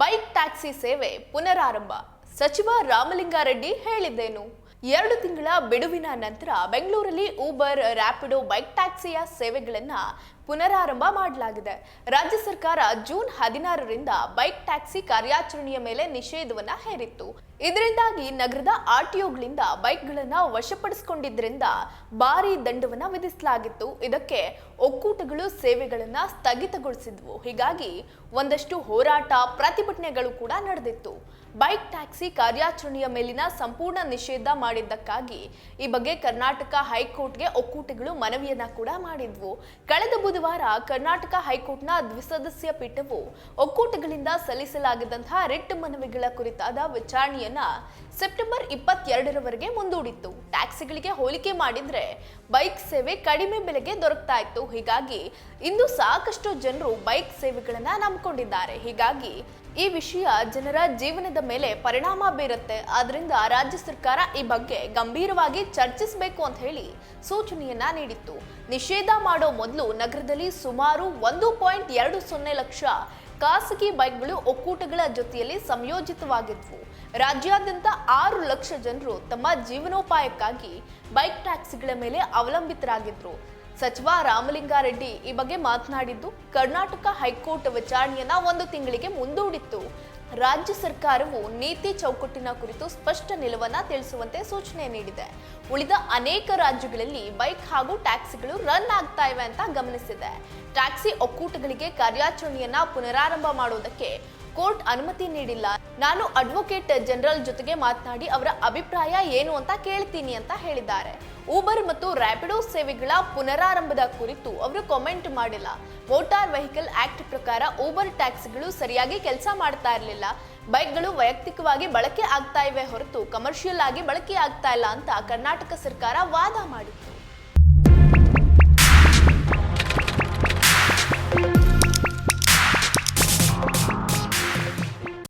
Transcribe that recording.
Bike taxi ಸೇವೆ ಪುನರಾರಂಭ. ಸಚಿವ ರಾಮಲಿಂಗಾರೆಡ್ಡಿ ಹೇಳಿದ್ದೇನು. ಎರಡು ತಿಂಗಳ ಬಿಡುವಿನ ನಂತರ ಬೆಂಗಳೂರಲ್ಲಿ ಊಬರ್ ರ್ಯಾಪಿಡೋ ಬೈಕ್ ಟ್ಯಾಕ್ಸಿಯ ಸೇವೆಗಳನ್ನ ಪುನರಾರಂಭ ಮಾಡಲಾಗಿದೆ. ರಾಜ್ಯ ಸರ್ಕಾರ ಜೂನ್ ಹದಿನಾರರಿಂದ ಬೈಕ್ ಟ್ಯಾಕ್ಸಿ ಕಾರ್ಯಾಚರಣೆಯ ಮೇಲೆ ನಿಷೇಧವನ್ನ ಹೇರಿತ್ತು. ಇದರಿಂದಾಗಿ ನಗರದ ಆರ್ಟಿಒಗಳಿಂದ ಬೈಕ್ಗಳನ್ನ ವಶಪಡಿಸಿಕೊಂಡಿದ್ದರಿಂದ ಭಾರಿ ದಂಡವನ್ನ ವಿಧಿಸಲಾಗಿತ್ತು. ಇದಕ್ಕೆ ಒಕ್ಕೂಟಗಳು ಸೇವೆಗಳನ್ನ ಸ್ಥಗಿತಗೊಳಿಸಿದ್ವು. ಹೀಗಾಗಿ ಒಂದಷ್ಟು ಹೋರಾಟ ಪ್ರತಿಭಟನೆಗಳು ಕೂಡ ನಡೆದಿತ್ತು. ಬೈಕ್ ಟ್ಯಾಕ್ಸಿ ಕಾರ್ಯಾಚರಣೆಯ ಮೇಲಿನ ಸಂಪೂರ್ಣ ನಿಷೇಧ ಮಾಡಿದ್ದಕ್ಕಾಗಿ ಈ ಬಗ್ಗೆ ಕರ್ನಾಟಕ ಹೈಕೋರ್ಟ್ಗೆ ಒಕ್ಕೂಟಗಳು ಮನವಿಯನ್ನ ಕೂಡ ಮಾಡಿದ್ವು. ಕಳೆದ ಬುಧವಾರ ಕರ್ನಾಟಕ ಹೈಕೋರ್ಟ್ನ ದ್ವಿಸದಸ್ಯ ಪೀಠವು ಒಕ್ಕೂಟಗಳಿಂದ ಸಲ್ಲಿಸಲಾಗಿದ್ದಂತಹ ರಿಟ್ ಮನವಿಗಳ ಕುರಿತಾದ ವಿಚಾರಣೆಯನ್ನ ಸೆಪ್ಟೆಂಬರ್ ಇಪ್ಪತ್ತೆರಡರವರೆಗೆ ಮುಂದೂಡಿತ್ತು. ಟ್ಯಾಕ್ಸಿಗಳಿಗೆ ಹೋಲಿಕೆ ಮಾಡಿದ್ರೆ ಬೈಕ್ ಸೇವೆ ಕಡಿಮೆ ಬೆಲೆಗೆ ದೊರಕ್ತಾ ಇತ್ತು. ಹೀಗಾಗಿ ಇಂದು ಸಾಕಷ್ಟು ಜನರು ಬೈಕ್ ಸೇವೆಗಳನ್ನ ನಂಬಿಕೊಂಡಿದ್ದಾರೆ. ಹೀಗಾಗಿ ಈ ವಿಷಯ ಜನರ ಜೀವನದ ಮೇಲೆ ಪರಿಣಾಮ ಬೀರುತ್ತೆ. ಆದ್ರಿಂದ ರಾಜ್ಯ ಸರ್ಕಾರ ಈ ಬಗ್ಗೆ ಗಂಭೀರವಾಗಿ ಚರ್ಚಿಸಬೇಕು ಅಂತ ಹೇಳಿ ಸೂಚನೆಯನ್ನ ನೀಡಿತ್ತು. ನಿಷೇಧ ಮಾಡೋ ಮೊದಲು ನಗರದಲ್ಲಿ ಸುಮಾರು ಒಂದು ಪಾಯಿಂಟ್ ಎರಡು ಸೊನ್ನೆ ಲಕ್ಷ ಖಾಸಗಿ ಬೈಕ್ಗಳು ಒಕ್ಕೂಟಗಳ ಜೊತೆಯಲ್ಲಿ ಸಂಯೋಜಿತವಾಗಿದ್ವು. ರಾಜ್ಯಾದ್ಯಂತ ಆರು ಲಕ್ಷ ಜನರು ತಮ್ಮ ಜೀವನೋಪಾಯಕ್ಕಾಗಿ ಬೈಕ್ ಟ್ಯಾಕ್ಸಿಗಳ ಮೇಲೆ ಅವಲಂಬಿತರಾಗಿದ್ರು. ಸಚಿವ ರಾಮಲಿಂಗಾರೆಡ್ಡಿ ಈ ಬಗ್ಗೆ ಮಾತನಾಡಿದ್ದು, ಕರ್ನಾಟಕ ಹೈಕೋರ್ಟ್ ವಿಚಾರಣೆಯನ್ನ ಒಂದು ತಿಂಗಳಿಗೆ ಮುಂದೂಡಿತ್ತು. ರಾಜ್ಯ ಸರ್ಕಾರವು ನೀತಿ ಚೌಕಟ್ಟಿನ ಕುರಿತು ಸ್ಪಷ್ಟ ನಿಲುವನ್ನ ತಿಳಿಸುವಂತೆ ಸೂಚನೆ ನೀಡಿದೆ. ಉಳಿದ ಅನೇಕ ರಾಜ್ಯಗಳಲ್ಲಿ ಬೈಕ್ ಹಾಗೂ ಟ್ಯಾಕ್ಸಿಗಳು ರನ್ ಆಗ್ತಾ ಇವೆ ಅಂತ ಗಮನಿಸಿದೆ. ಟ್ಯಾಕ್ಸಿ ಒಕ್ಕೂಟಗಳಿಗೆ ಕಾರ್ಯಾಚರಣೆಯನ್ನ ಪುನರಾರಂಭ ಮಾಡುವುದಕ್ಕೆ ಕೋರ್ಟ್ ಅನುಮತಿ ನೀಡಿಲ್ಲ. ನಾನು ಅಡ್ವೊಕೇಟ್ ಜನರಲ್ ಜೊತೆಗೆ ಮಾತನಾಡಿ ಅವರ ಅಭಿಪ್ರಾಯ ಏನು ಅಂತ ಕೇಳ್ತೀನಿ ಅಂತ ಹೇಳಿದ್ದಾರೆ. ಊಬರ್ ಮತ್ತು ರ್ಯಾಪಿಡೋ ಸೇವೆಗಳ ಪುನರಾರಂಭದ ಕುರಿತು ಅವರು ಕಾಮೆಂಟ್ ಮಾಡಿಲ್ಲ. ಮೋಟಾರ್ ವೆಹಿಕಲ್ ಆಕ್ಟ್ ಪ್ರಕಾರ ಊಬರ್ ಟ್ಯಾಕ್ಸಿಗಳು ಸರಿಯಾಗಿ ಕೆಲಸ ಮಾಡ್ತಾ ಇರಲಿಲ್ಲ. ಬೈಕ್ಗಳು ವೈಯಕ್ತಿಕವಾಗಿ ಬಳಕೆ ಆಗ್ತಾ ಇವೆ ಹೊರತು ಕಮರ್ಷಿಯಲ್ ಆಗಿ ಬಳಕೆ ಆಗ್ತಾ ಇಲ್ಲ ಅಂತ ಕರ್ನಾಟಕ ಸರ್ಕಾರ ವಾದ ಮಾಡಿತ್ತು.